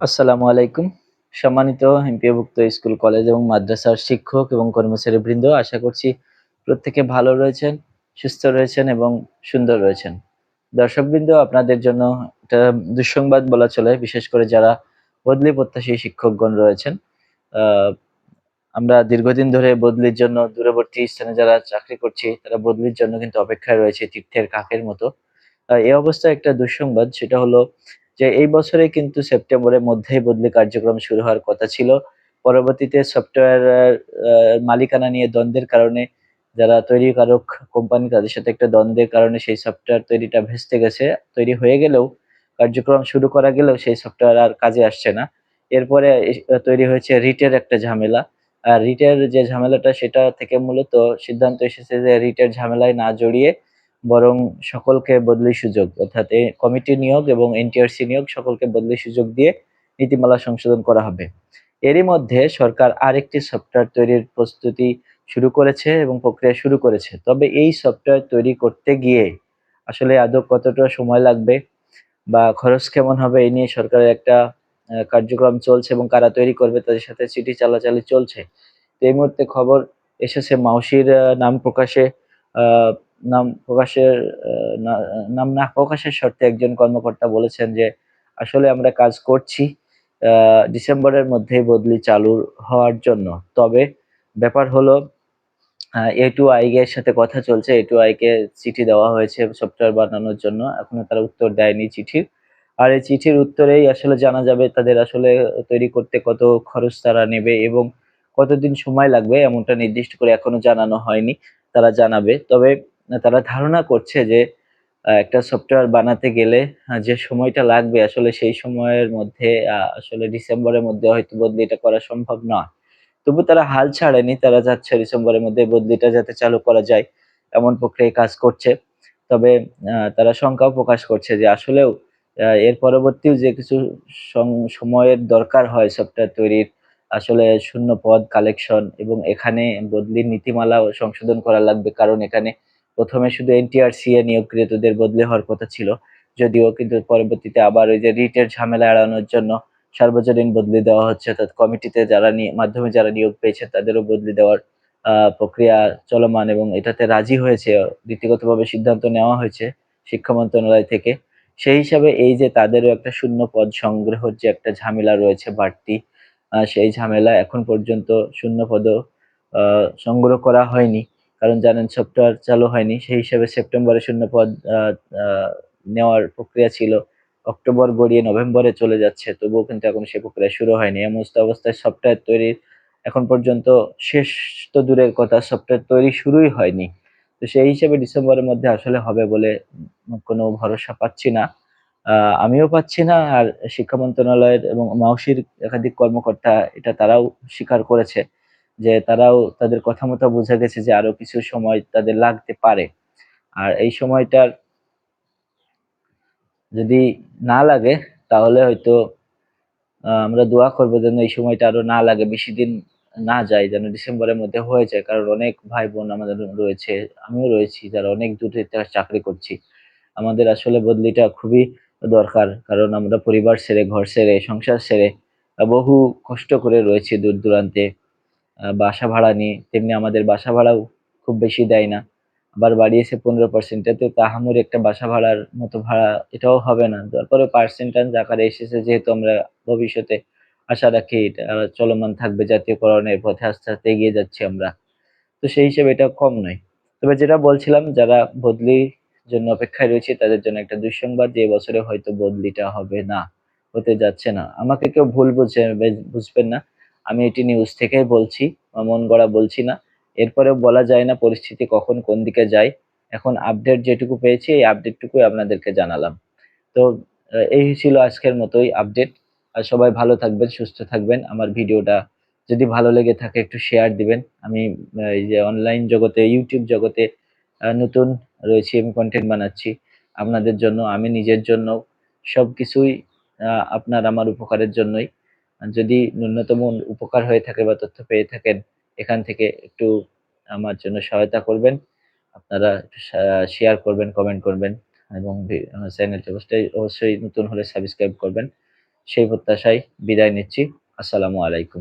আসসালামু আলাইকুম। সম্মানিত এমপিওভুক্ত স্কুল কলেজ এবং মাদ্রাসার শিক্ষক এবং কর্মচারী বৃন্দ আশা করছি প্রত্যেকে ভালো রয়েছেন, সুস্থ রয়েছেন এবং সুন্দর রয়েছেন। দর্শকবৃন্দ, আপনাদের জন্য একটা দুঃসংবাদ বলা চলে, বিশেষ করে যারা বদলি প্রত্যাশী শিক্ষকগণ রয়েছেন। আমরা দীর্ঘদিন ধরে বদলির জন্য দূরবর্তী স্থানে যারা চাকরি করছি, তারা বদলির জন্য কিন্তু অপেক্ষায় রয়েছে তীর্থের কাকের মতো। এই অবস্থায় একটা দুঃসংবাদ, সেটা হলো যে এই বছরে কিন্তু সেপ্টেম্বরের মধ্যেই বদলি কার্যক্রম শুরু হওয়ার কথা ছিল। পরবর্তীতে সফটওয়্যার মালিকানা নিয়ে দ্বন্দ্বের কারণে যারা তৈরিকারক কোম্পানি, তাদের সাথে একটা দ্বন্দ্বের কারণে সেই সফটওয়্যার তৈরিটা ভেস্তে গেছে। তৈরি হয়ে গেলেও, কার্যক্রম শুরু করা গেলেও সেই সফটওয়্যার আর কাজে আসছে না। এরপরে তৈরি হয়েছে রিটের একটা ঝামেলা। আর রিটের যে ঝামেলাটা, সেটা থেকে মূলত সিদ্ধান্ত এসেছে যে রিটের ঝামেলায় না জড়িয়ে বরং সকলকে বদলি সুযোগ, অর্থাৎ কমিটি নিয়োগ এবং এনটিআরসি নিয়োগ সকলকে বদলি সুযোগ দিয়ে নীতিমালা সংশোধন করা হবে। এরই মধ্যে সরকার আরেকটি সফটওয়্যার তৈরির প্রস্তুতি শুরু করেছে এবং প্রক্রিয়া শুরু করেছে। তবে এই সফটওয়্যার তৈরি করতে গিয়ে আসলে আদৌ কতটা সময় লাগবে বা খরচ কেমন হবে এই নিয়ে সরকারের একটা কার্যক্রম চলছে এবং কারা তৈরি করবে তাদের সাথে চিঠি চালাচালি চলছে। তো এই মুহূর্তে খবর এসেছে মাউসির নাম প্রকাশে নাম প্রকাশের নাম না প্রকাশের শর্তে একজন কর্মকর্তা বলেছেন যে, আসলে আমরা কাজ করছি ডিসেম্বরের মধ্যেই বদলি চালু হওয়ার জন্য। তবে ব্যাপার হলো এ টু আই এর সাথে কথা চলছে। এ টু আই কে চিঠি দেওয়া হয়েছে সফটওয়্যার বানানোর জন্য। এখনও তারা উত্তর দেয়নি চিঠির। আর এই চিঠির উত্তরেই আসলে জানা যাবে তাদের আসলে তৈরি করতে কত খরচ তারা নেবে এবং কতদিন সময় লাগবে, এমনটা নির্দিষ্ট করে এখনও জানানো হয়নি। তারা জানাবে। তবে তারা ধারণা করছে যে একটা সফটওয়্যার বানাতে গেলে যে সময়টা লাগবে, আসলে সেই সময়ের মধ্যে আসলে ডিসেম্বরের মধ্যে হয়তো বদলিটা করা সম্ভব নয়। তবু তারা হাল ছাড়েনি, তারা যাচ্ছে ডিসেম্বরের মধ্যে বদলিটা যাতে চালু করা যায়, এমন প্রক্রিয়ায় কাজ করছে। তবে তারা শঙ্কাও প্রকাশ করছে যে, আসলেও এর পরবর্তীও যে কিছু সময়ের দরকার হয় সফটওয়্যার তৈরির, আসলে শূন্য পদ কালেকশন এবং এখানে বদলির নীতিমালা সংশোধন করা লাগবে। কারণ এখানে প্রথমে শুধু এনটিআরসি এ নিয়োগকৃতদের বদলি হওয়ার কথা ছিল যদিও কিন্তু পরবর্তীতে আবার ওই যে রিটের ঝামেলা এড়ানোর জন্য সার্বজনীন বদলি দেওয়া হচ্ছে। অর্থাৎ কমিটিতে যারা মাধ্যমে যারা নিয়োগ পেয়েছে তাদেরও বদলি দেওয়ার প্রক্রিয়া চলমান এবং এটাতে রাজি হয়েছে নীতিগতভাবে সিদ্ধান্ত নেওয়া হয়েছে শিক্ষা মন্ত্রণালয় থেকে। সেই হিসাবে এই যে তাদেরও একটা শূন্য পদ সংগ্রহের যে একটা ঝামেলা রয়েছে বাড়তি সেই ঝামেলা এখন পর্যন্ত শূন্য আহ, সংগ্রহ করা হয়নি। কারণ জানেন সফটওয়্যার চালু হয়নি সেই হিসাবে সেপ্টেম্বরে শূন্য পদ আহ, আহ, নেওয়ার প্রক্রিয়া ছিল। অক্টোবর গড়িয়ে নভেম্বরে চলে যাচ্ছে তবুও কিন্তু এখন সে প্রক্রিয়া শুরু হয়নি। এমন অবস্থায় সফটওয়্যার তৈরির এখন পর্যন্ত শেষ তো দূরের কথা সফটওয়্যার তৈরি শুরুই হয়নি। তো সেই হিসেবে ডিসেম্বরের মধ্যে আসলে হবে বলে কোনো ভরসা পাচ্ছি না। আমিও পাচ্ছি না আর শিক্ষা মন্ত্রণালয়ের এবং মাউসির একাধিক কর্মকর্তা এটা তারাও স্বীকার করেছে। যে তারাও তাদের কথা মতো বোঝা গেছে যে আরও কিছু সময় তাদের লাগতে পারে। আর এই সময়টার যদি না লাগে, তাহলে হয়তো আমরা দোয়া করব যেন এই সময়টা আরও না লাগে, বেশি দিন না যায়, যেন ডিসেম্বরের মধ্যে হয়ে যায়। কারণ অনেক ভাই বোন আমাদের রয়েছে, আমিও রয়েছি, যারা অনেক দূরে থেকে চাকরি করছি। আমাদের আসলে বদলিটা খুবই দরকার, কারণ আমরা পরিবার ছেড়ে ঘর ছেড়ে সংসার ছেড়ে বহু কষ্ট করে রয়েছি দূর দূরান্তে বাসা ভাড়া নিয়ে, তেমনি আমাদের বাসা ভাড়াও খুব বেশি দেয় না। আবার বাড়িয়েছে পনেরো পার্সেন্ট তো আহামরি একটা বাসা ভাড়ার মতো ভাড়া এটাও হবে না। তারপরে পার্সেন্টেজ আকারে এসেছে, যেহেতু আমরা ভবিষ্যতে আশা রাখি এটা চলমান থাকবে, জাতীয়করণের পথে আস্তে আস্তে এগিয়ে যাচ্ছি আমরা। তো সেই হিসেবে এটা কম নয়। তবে যেটা বলছিলাম, যারা বদলির জন্য অপেক্ষায় রয়েছে, তাদের জন্য একটা দুঃসংবাদ যে বছরে হয়তো বদলিটা হবে না, হতে যাচ্ছে না। আমাকে কেউ ভুল বুঝে, বুঝবেন না। আমি এটি নিউজ থেকেই বলছি। মন গড়া বলছি না। এরপরেও বলা যায় না পরিস্থিতি কখন কোন দিকে যায়। এখন আপডেট যেটুকু পেয়েছি, এই আপডেটটুকুই আপনাদেরকে জানালাম। তো এই ছিল আজকের মতোই আপডেট আর সবাই ভালো থাকবেন, সুস্থ থাকবেন। আমার ভিডিওটা যদি ভালো লেগে থাকে, একটু শেয়ার দিবেন। আমি এই যে অনলাইন জগতে ইউটিউব জগতে নতুন রয়েছি, আমি কন্টেন্ট বানাচ্ছি। আপনাদের জন্য, আমি নিজের জন্য সব কিছুই আপনার আমার উপকারের জন্যই। যদি ন্যূনতম উপকার হয়ে থাকে বা তথ্য পেয়ে থাকেন, এখান থেকে একটু আমার জন্য সহায়তা করবেন। আপনারা শেয়ার করবেন কমেন্ট করবেন, এবং চ্যানেলটি অবশ্যই অবশ্যই নতুন হলে সাবস্ক্রাইব করবেন। সেই প্রত্যাশায় বিদায় নিচ্ছি। আসসালামু আলাইকুম।